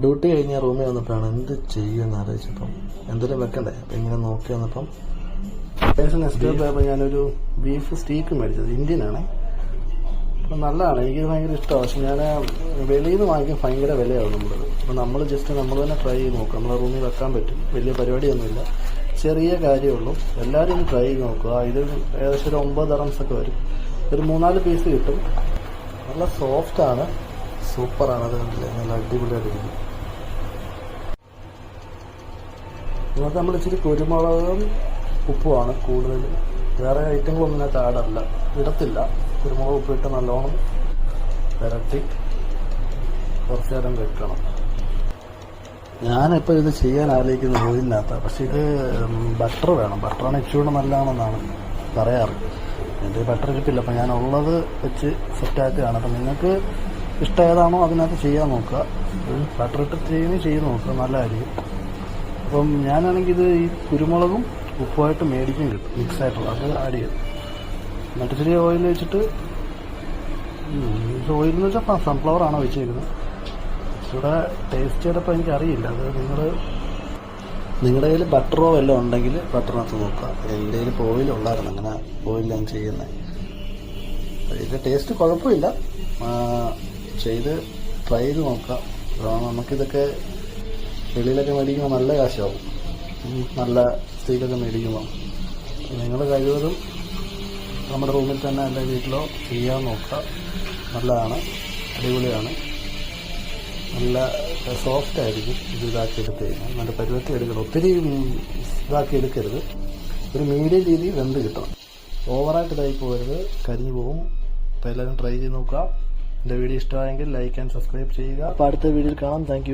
Duty കഴിഞ്ഞ റൂമിൽ വന്നപ്പോഴാണ് എന്ത് ചെയ്യുമെന്ന് ആലോചിച്ചപ്പം എന്തെങ്കിലും വെക്കണ്ടേ? അപ്പം ഇങ്ങനെ നോക്കി വന്നപ്പം അത്യാവശ്യം നെക്സ്റ്റ് ആയപ്പോൾ ഞാനൊരു ബീഫ് സ്റ്റീക്ക് മേടിച്ചത് ഇന്ത്യൻ ആണ് അപ്പം നല്ലതാണ് എനിക്ക് ഭയങ്കര ഇഷ്ടമാണ്. പക്ഷെ ഞാൻ വെളിയിൽ നിന്ന് വാങ്ങിക്കാൻ ഭയങ്കര വിലയാവും നമ്മളത്. അപ്പം നമ്മൾ ജസ്റ്റ് നമ്മൾ തന്നെ ട്രൈ ചെയ്ത് നോക്കുക. നമ്മളെ റൂമിൽ വെക്കാൻ പറ്റും. വലിയ പരിപാടിയൊന്നുമില്ല. ചെറിയ കാര്യമുള്ളൂ എല്ലാവരും ഒന്ന് ട്രൈ ചെയ്ത് നോക്കുക. ഇത് ഏകദേശം ഒരു ഒമ്പത് ഒക്കെ വരും. ഒരു മൂന്നാൽ പീസ് കിട്ടും. നല്ല സോഫ്റ്റ് ആണ്. സൂപ്പറാണ്. അത് കണ്ടില്ലേ? നല്ല അടിപൊളിയായിട്ടിരിക്കും ഇന്നത്തെ നമ്മൾ ഇച്ചിരി കുരുമുളകും ഉപ്പുമാണ് കൂടുതൽ വേറെ ഐറ്റങ്ങളൊന്നും ഇതിനകത്ത് താടല്ല ഇടത്തില്ല. കുരുമുളക് ഉപ്പ് ഇട്ട് നല്ലോണം വരട്ടി കുറച്ച് നേരം വെക്കണം. ഞാനിപ്പോൾ ഇത് ചെയ്യാൻ ആലോചിക്കുന്ന ഓയിലിനകത്താണ് പക്ഷെ ഇത് ബട്ടർ വേണം. ബട്ടറാണ് ഇച്ചിരി നല്ലതാണെന്നാണ് പറയാറ്. എന്റെ ബട്ടർ കിട്ടില്ല. അപ്പം ഞാൻ ഉള്ളത് വെച്ച് സെറ്റാക്കുകയാണ് അപ്പം നിങ്ങൾക്ക് ഇഷ്ടം ഏതാണോ അതിനകത്ത് ചെയ്യാൻ നോക്കുക. ബട്ടർ ഇട്ട് ചെയ്യുന്നത് ചെയ്ത് നോക്കുക. നല്ലതായിരിക്കും അപ്പം ഞാനാണെങ്കിൽ ഇത് ഈ കുരുമുളകും ഉപ്പുമായിട്ട് മേടിക്കും കിട്ടും മിക്സ് ആയിട്ടുള്ള അത് ആഡ് ചെയ്യും. എന്നിട്ട് ഇച്ചിരി ഓയിൽ വെച്ചിട്ട് ഓയിൽ എന്ന് വെച്ചാൽ സൺഫ്ലവർ ആണ് വെച്ചിരിക്കുന്നത് ഇവിടെ ടേസ്റ്റ് ചെയ്തപ്പോൾ എനിക്കറിയില്ല അത് നിങ്ങൾ നിങ്ങളുടെ കയ്യിൽ ബട്ടറോ വല്ലതും ഉണ്ടെങ്കിൽ ബട്ടറിനകത്ത് നോക്കുക എന്റെ കയ്യിൽ ഇപ്പോൾ ഓയിൽ ഉണ്ടായിരുന്നു അങ്ങനെ ഓയിൽ ഞാൻ ചെയ്യുന്നത് ഇതിന്റെ ടേസ്റ്റ് കുഴപ്പമില്ല. ചെയ്ത് ട്രൈ ചെയ്ത് നോക്കാം. നമുക്കിതൊക്കെ വെളിയിലൊക്കെ മേടിക്കുമ്പോൾ നല്ല കാശാവും. നല്ല സ്റ്റീലൊക്കെ മേടിക്കുമ്പോൾ നിങ്ങൾ കഴിവതും നമ്മുടെ റൂമിൽ തന്നെ എന്റെ വീട്ടിലോ ചെയ്യാൻ നോക്കുക. നല്ലതാണ്. അടിപൊളിയാണ്. നല്ല സോഫ്റ്റ് ആയിരിക്കും ഇത് ഇതാക്കി എടുത്ത് കഴിഞ്ഞാൽ. നല്ല പരുവത്തി എടുക്കണം. ഒത്തിരി ഇതാക്കി എടുക്കരുത്. ഒരു മീഡിയം രീതിയിൽ വെന്ത് കിട്ടണം. ഓവറായിട്ട് ഇതായി പോകരുത്. കരിഞ്ഞു പോകും അപ്പോൾ എല്ലാവരും ട്രൈ ചെയ്ത് നോക്കുക. എന്റെ വീഡിയോ ഇഷ്ടമായെങ്കിൽ ലൈക്ക് ആൻഡ് സബ്സ്ക്രൈബ് ചെയ്യുക. അപ്പോൾ അടുത്ത വീഡിയോയിൽ കാണാം. താങ്ക്